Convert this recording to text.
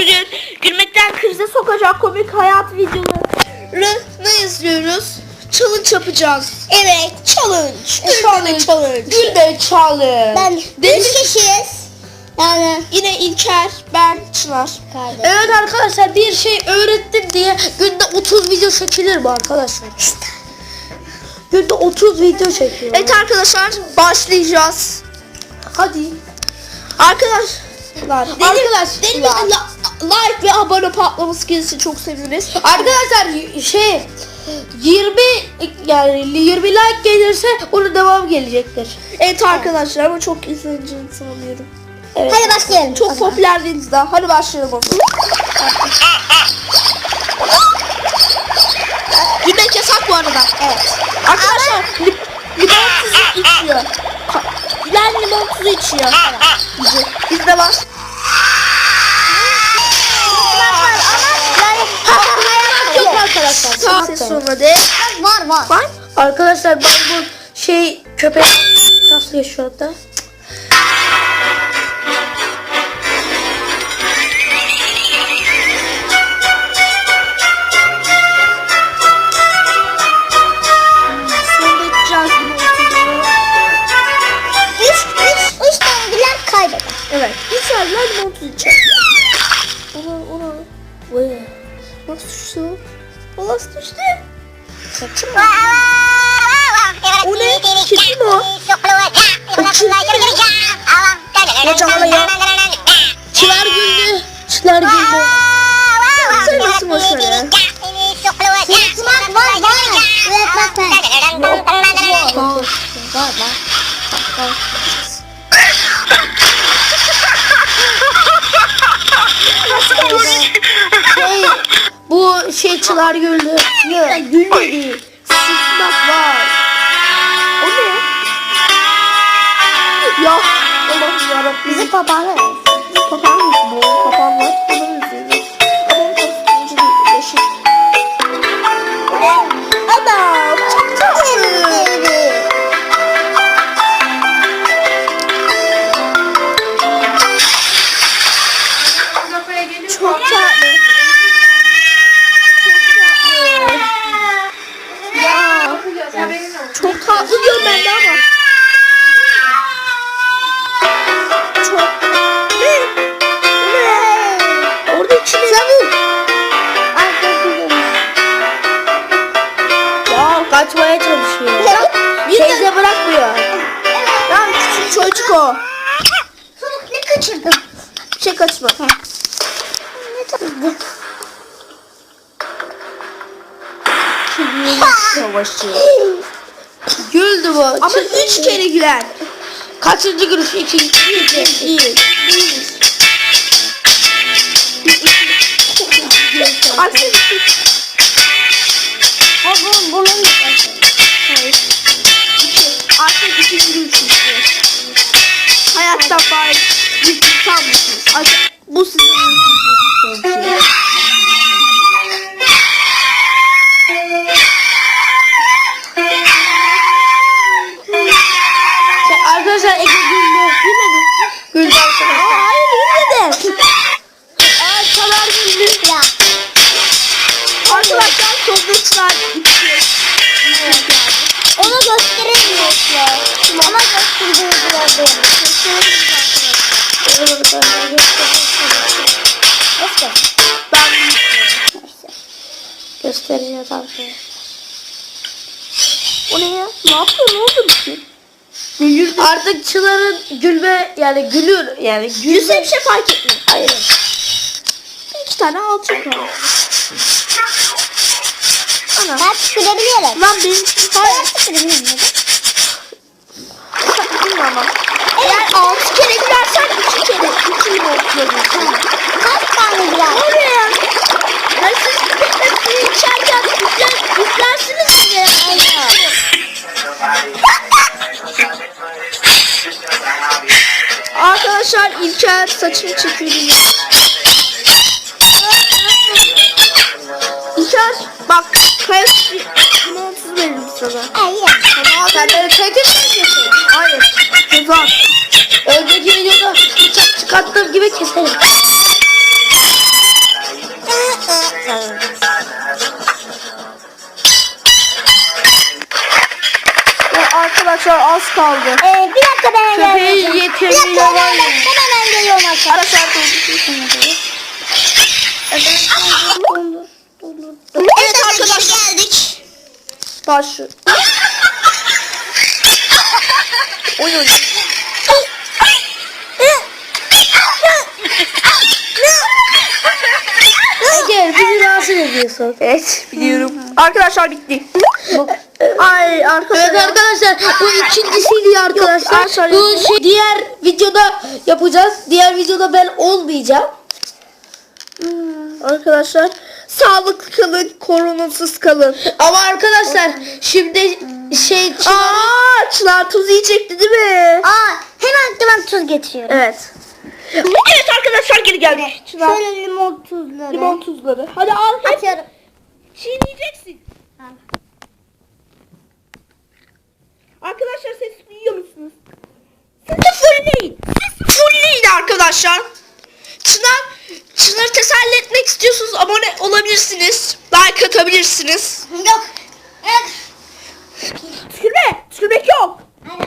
bugün gülmekten krize sokacak komik hayat videolarını izliyoruz. Challenge yapacağız. Evet challenge. Challenge. challenge. Gül de challenge. Ben biz Deniz- kişiyiz. Yani Yine İlker, ben, Çınar. kardeşim. Evet arkadaşlar bir şey öğrettim diye günde 30 video çekilir mi arkadaşlar? Günde 30 video çekiyor. Evet arkadaşlar başlayacağız. hadi. Arkadaşlar, benim, Arkadaşlar. benim la- like ve abone patlaması gelirse çok seviniriz. Arkadaşlar şey 20 yani 20 like gelirse onun devam gelecektir. Evet arkadaşlar ama çok izleneceğini sanmıyorum. Evet. Hadi başlayalım. Çok popüler değiliz daha. Hadi başlayalım. Gülmek yasak bu arada. Evet. Arkadaşlar lim limon tuzu içiyor. Gülen limon tuzu içiyor. Bizi. Bizde var. Arkadaşlar. Ses de. Var var. Var. Arkadaşlar ben bu şey köpek taslıyor şu anda. Evet. İnşallah tuzu içer. Ona ona. Vay. Nasıl düştü? O? O nasıl düştü? Saçım O ne? Kedi mi o? Hocam ya. Çınar güldü. Çınar güldü. Sen nasıl başarı? Sırtmak var var. Evet bak ben. Var. Var var. Şey, bu şey Çınar güldü. Ya gülmedi. Sızmak var. O ne? Ya Allah'ım yarabbim. Bizi papağanı. Papağan mı bu? Papağan. Papağan küçük çocuk o. Çabuk ne kaçırdın? Bir şey kaçma. Ne tatlı. Savaşı. Güldü bu. Ama üç kere gülen. Kaçıncı gülüş? İkinci. İkinci. İyi. Artık Ha bu bunun Mısınız? Artık bu sizin Şey, arkadaşlar Ege güldü. Gülmedi. Güldü arkadaşlar. Aa, hayır gülmedi. Aa, Çınar güldü. Ya. Arkadaşlar sonuçlar içiyor. Gösteremiyoruz ya. Ama gösterdiğimiz gördüm. Göster. Ben Göstereceğiz arkadaşlar. o ne ya? Ne yapıyor? Ne oldu bir şey? Artık Çınar'ın gülme yani gülüyor yani gülme. Bir şey fark etmiyor. Hayır. İki tane alçak var. Ana. Ben tükürebiliyorum. Lan benim hayır. Ben tükürebiliyorum. Kağıt saçını çekiyordum ya. İlker bak kaya bunu otuz veririm sana. Hayır. Tamam sen de kayıt etmiyorsun. Hayır. Ceza. Önceki videoda bıçak çıkarttığım gibi keserim. Ya arkadaşlar az kaldı. Ee, bir dakika ben Köpeği yeterli yalan arkadaşlar. Evet arkadaşlar. geldik. Başı. Oy oy. Ege bizi rahatsız ediyorsun. Evet biliyorum. Arkadaşlar bitti. Ay Evet arkadaşlar. arkadaşlar bu ikincisiydi arkadaşlar. arkadaşlar, bu şey diğer videoda yapacağız. Diğer videoda ben olmayacağım. Arkadaşlar sağlıklı kalın, koronasız kalın. Ama arkadaşlar şimdi şey Aa, Çınar tuz yiyecekti değil mi? Aa, hemen hemen tuz getiriyorum. Evet. Evet arkadaşlar geri geldik. Çınar Şöyle limon tuzları. limon tuzları. Hadi al hep Atıyorum. çiğneyeceksin. Arkadaşlar ses duyuyor musunuz? De fullleyin arkadaşlar. Çınar, Çınar'ı teselli etmek istiyorsunuz abone olabilirsiniz. Like atabilirsiniz. Yok. Evet. Tükürme. Tükürmek yok. Aynen.